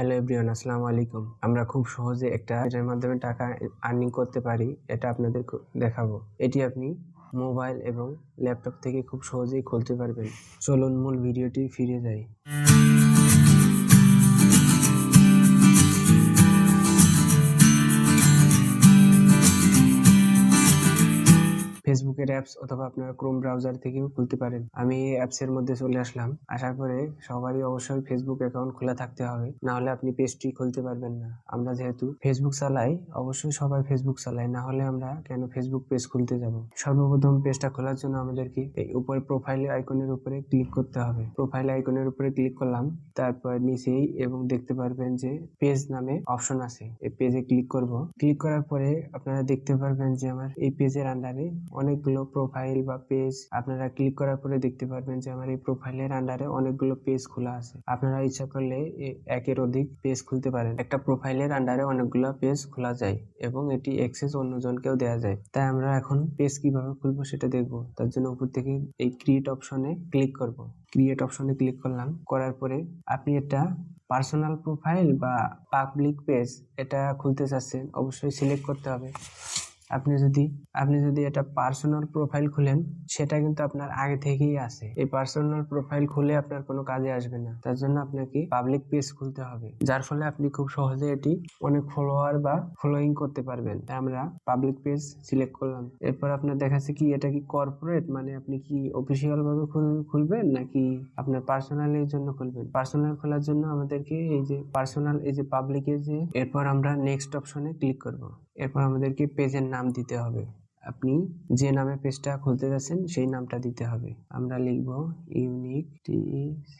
Hello everyone আসসালামু আলাইকুম। আমরা খুব সহজে একটা এটার মাধ্যমে টাকা আর্নিং করতে পারি, এটা আপনাদের দেখাবো। এটি আপনি মোবাইল এবং ল্যাপটপ থেকে খুব সহজেই খুলতে পারবেন। চলুন মূল ভিডিওটি ফিরে যাই। ফেসবুকের অ্যাপস অথবা আপনার ক্রোম ব্রাউজার থেকেও খুলতে পারেন। আমি এই অ্যাপসের মধ্যে চলে আসলাম। আসার পরে সবারই অবশ্যই ফেসবুক অ্যাকাউন্ট খোলা থাকতে হবে। না হলে আপনি পেজটি খুলতে পারবেন না। আমরা যেহেতু ফেসবুক চালাই, অবশ্যই সবাই ফেসবুক চালাই না হলে আমরা কেন ফেসবুক পেজ খুলতে যাব? সর্বপ্রথম পেজটা খোলার জন্য আমাদেরকে এই উপরে প্রোফাইল আইকনের উপরে ক্লিক করতে হবে। প্রোফাইল আইকনের উপরে ক্লিক করলাম। তারপর নিচেই এবং দেখতে পারবেন যে পেজ নামে অপশন আছে। এই পেজে ক্লিক করব। ক্লিক করার পরে আপনারা দেখতে পারবেন যে আমার এই পেজের আন্ডারে অনেকগুলো প্রোফাইল বা পেজ আপনারা ক্লিক করার পরে দেখতে পারবেন যে আমার এই প্রোফাইলের আন্ডারে অনেকগুলো পেজ খোলা আছে। আপনারা ইচ্ছা করলে একের অধিক পেজ খুলতে পারেন। একটা প্রোফাইলের আন্ডারে অনেকগুলো পেজ খোলা যায় এবং এটি অ্যাক্সেস অন্যজনকেও দেওয়া যায়। তাই আমরা এখন পেজ কীভাবে খুলবো সেটা দেখব। তার জন্য উপর থেকে এই ক্রিয়েট অপশনে ক্লিক করব। ক্রিয়েট অপশনে ক্লিক করলাম। করার পরে আপনি এটা পার্সোনাল প্রোফাইল বা পাবলিক পেজ এটা খুলতে চাচ্ছেন, অবশ্যই সিলেক্ট করতে হবে। আপনি যদি আপনি যদি এটা পার্সোনাল প্রোফাইল খুলেন, সেটা কিন্তু আপনার আগে থেকেই আছে। এই পার্সোনাল প্রোফাইল খুলে আপনার কোনো কাজে আসবে না। তার জন্য আপনাকে পাবলিক পেজ খুলতে হবে। যার ফলে আপনি খুব সহজে এটি অনেক ফলোয়ার বা ফলোয়িং করতে পারবেন। তাই আমরা পাবলিক পেজ সিলেক্ট করলাম। এরপর আপনার দেখাচ্ছে কি, এটা কি কর্পোরেট মানে আপনি কি অফিসিয়াল ভাবে খুলবেন, নাকি আপনার পার্সোনাল এর জন্য খুলবেন? পার্সোনাল খোলার জন্য আমাদেরকে এই যে পার্সোনাল এই যে পাবলিকের যে, এরপর আমরা নেক্সট অপশনে ক্লিক করব। এরপর আমাদেরকে পেজের নাম দিতে হবে। আপনি যে নামে পেজটা খুলতে যাচ্ছেন, সেই নামটা দিতে হবে। আমরা লিখব ইউনিক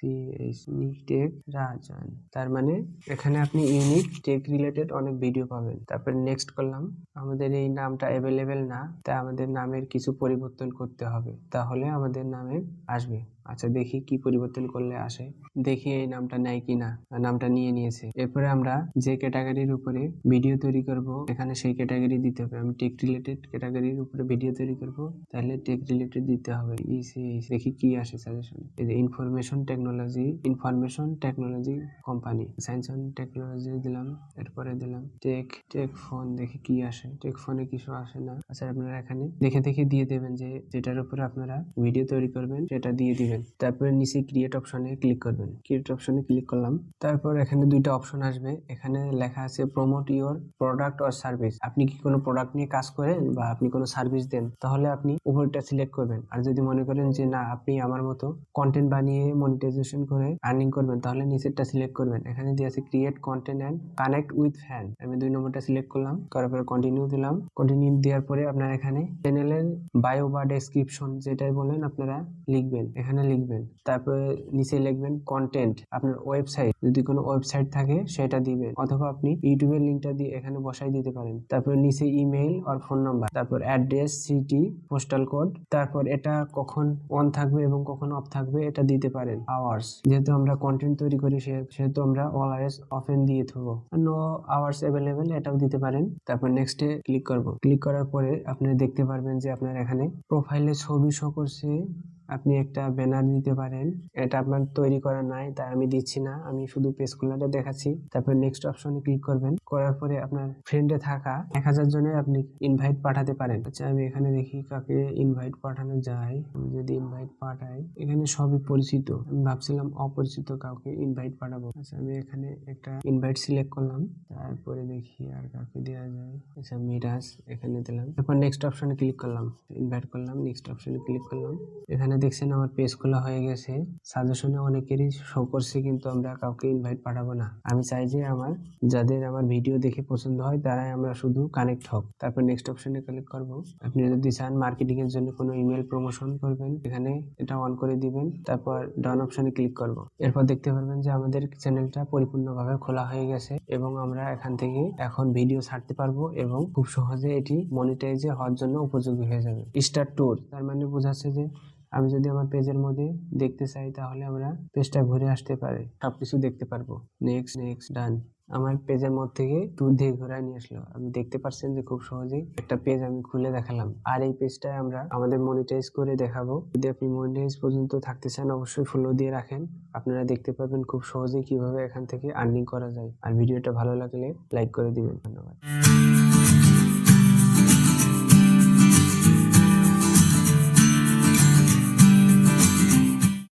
ইউনিক টেক রাজন। তার মানে এখানে আপনি ইউনিক টেক রিলেটেড অনেক ভিডিও পাবেন। তারপর নেক্সট করলাম, আমাদের এই নামটা অ্যাভেলেবেল না, তাই আমাদের নামের কিছু পরিবর্তন করতে হবে। তাহলে আমাদের নামে আসবে। আচ্ছা দেখি কি পরিবর্তন করলে আসে। দেখি এই নামটা নেয় কিনা নামটা নিয়ে নিয়েছে। এরপরে আমরা যে ক্যাটাগরির উপরে ভিডিও তৈরি করব, এখানে সেই ক্যাটাগরি দিতে হবে। আমি টেক রিলেটেড ক্যাটাগরির উপরে ভিডিও তৈরি করব, তাহলে টেক রিলেটেড দিতে হবে। ইসি দেখি কি আসে সাজেশন এই যে information technology information technology company science and technology দিলাম, এরপরে দিলাম টেক টেক ফোন দেখি কি আসে। টেক ফোনে কিছু আসে না। আচ্ছা আপনারা এখানে দেখে দেখে দিয়ে দেবেন যে যেটার উপরে আপনারা ভিডিও তৈরি করবেন, সেটা দিয়ে দিবেন। তারপরে নিচে ক্রিয়েট অপশনে ক্লিক করবেন। ক্রিয়েট অপশনে ক্লিক করলাম। তারপর এখানে দুইটা অপশন আসবে। এখানে লেখা আছে promote your product or service আপনি কি কোনো প্রোডাক্ট নিয়ে কাজ করেন বা আপনি কোনো সার্ভিস দেন, তাহলে আপনি উপরটা সিলেক্ট করবেন। আর যদি মনে করেন যে, না, আপনি আমার মতো কন্টেন্ট বানিয়ে মনিটাইজেশন করে আর্নিং করবেন, তাহলে নিচেরটা সিলেক্ট করবেন। এখানে দিয়ে আছে create content and connect with fan আমি দুই নম্বরটা সিলেক্ট করলাম, করার পরে কন্টিনিউ দিলাম। কন্টিনিউ দেওয়ার পরে আপনার এখানে চ্যানেলের বায়ো বা ডেসক্রিপশন যেটাই বলেন আপনারা লিখবেন, এখানে লিখবেন। তারপরে নিচে লিখবেন কন্টেন্ট আপনার ওয়েবসাইট যদি কোনো ওয়েবসাইট থাকে, সেটা দিবেন। অথবা আপনি ইউটিউবের লিঙ্কটা দিয়ে এখানে বসাই দিতে পারেন। তারপর নিচে ইমেইল আর ফোন নাম্বার তারপর অ্যাড্রেস সিটি পোস্টাল কোড তারপর এটা কখন অন থাকবে এবং কখন অফ থাকবে এটা দিতে পারেন আওয়ার্স যেহেতু আমরা কন্টেন্ট তৈরি করি সেহেতু আমরা অলওয়েজ অফেন দিয়ে থাকব। নো আওয়ার্স অ্যাভেলেবেল এটাও দিতে পারেন। তারপর নেক্সটে ক্লিক করব। ক্লিক করার পরে আপনি দেখতে পারবেন যে আপনার এখানে প্রোফাইলে ছবি শো করছে আপনি একটা ব্যানার দিতে পারেন। এটা আপনার তৈরি করা নাই, তাই আমি দিচ্ছি না। আমি শুধু পেজ খোলাটা দেখাচ্ছি। তারপর নেক্সট অপশনে ক্লিক করবেন। করার পরে আপনার ফ্রেন্ডে থাকা এক হাজার জনের আপনি ইনভাইট পাঠাতে পারেন। আচ্ছা আমি এখানে দেখি কাকে ইনভাইট পাঠানো যায়। আমি যদি ইনভাইট পাঠাই, এখানে সবই পরিচিত। আমি ভাবছিলাম অপরিচিত কাউকে ইনভাইট পাঠাবো। আচ্ছা আমি এখানে একটা ইনভাইট সিলেক্ট করলাম। তারপরে দেখি আর কাকে দেওয়া যায় আচ্ছা মিরাজ এখানে দিলাম। তারপর নেক্সট অপশনে ক্লিক করলাম ইনভাইট করলাম নেক্সট অপশনে ক্লিক করলাম। এখানে দেখছেন আমার পেজ খোলা হয়ে গেছে। সাজেশনে অনেকেরই শো করছে, কিন্তু আমরা কাউকে ইনভাইট পাঠাবো না। আমি চাই যে আমার, যাদের আমার ভিডিও দেখে পছন্দ হয়, তারাই আমরা শুধু কানেক্ট হোক। তারপর নেক্সট অপশনে ক্লিক করব। আপনি যদি চান মার্কেটিং এর জন্য কোনো ইমেল প্রমোশন করবেন, এখানে এটা অন করে দিবেন। তারপর ডান অপশনে ক্লিক করব। এরপর দেখতে পারবেন যে আমাদের চ্যানেলটা পরিপূর্ণভাবে খোলা হয়ে গেছে এবং আমরা এখান থেকে এখন ভিডিও ছাড়তে পারব এবং খুব সহজে এটি মনিটাইজে হওয়ার জন্য উপযোগী হয়ে যাবে। স্টার ট্যুর তার মানে বোঝাচ্ছে যে আমি যদি আমার পেজের মধ্যে দেখতে চাই, তাহলে আমরা পেজটা ঘুরে আসতে পারে। সবকিছু দেখতে পারব। নেক্সট নেক্সট ডান আমার পেজের মধ্যে থেকে দূর দিয়ে ঘোরায় নিয়ে আসলো। আপনি দেখতে পাচ্ছেন যে খুব সহজেই একটা পেজ আমি খুলে দেখালাম। আর এই পেজটায় আমরা আমাদের মনিটাইজ করে দেখাবো। যদি আপনি মনিটাইজ পর্যন্ত থাকতে চান, অবশ্যই ফলো দিয়ে রাখেন। আপনারা দেখতে পাবেন খুব সহজেই কীভাবে এখান থেকে আর্নিং করা যায়। আর ভিডিওটা ভালো লাগলে লাইক করে দিবেন। ধন্যবাদ।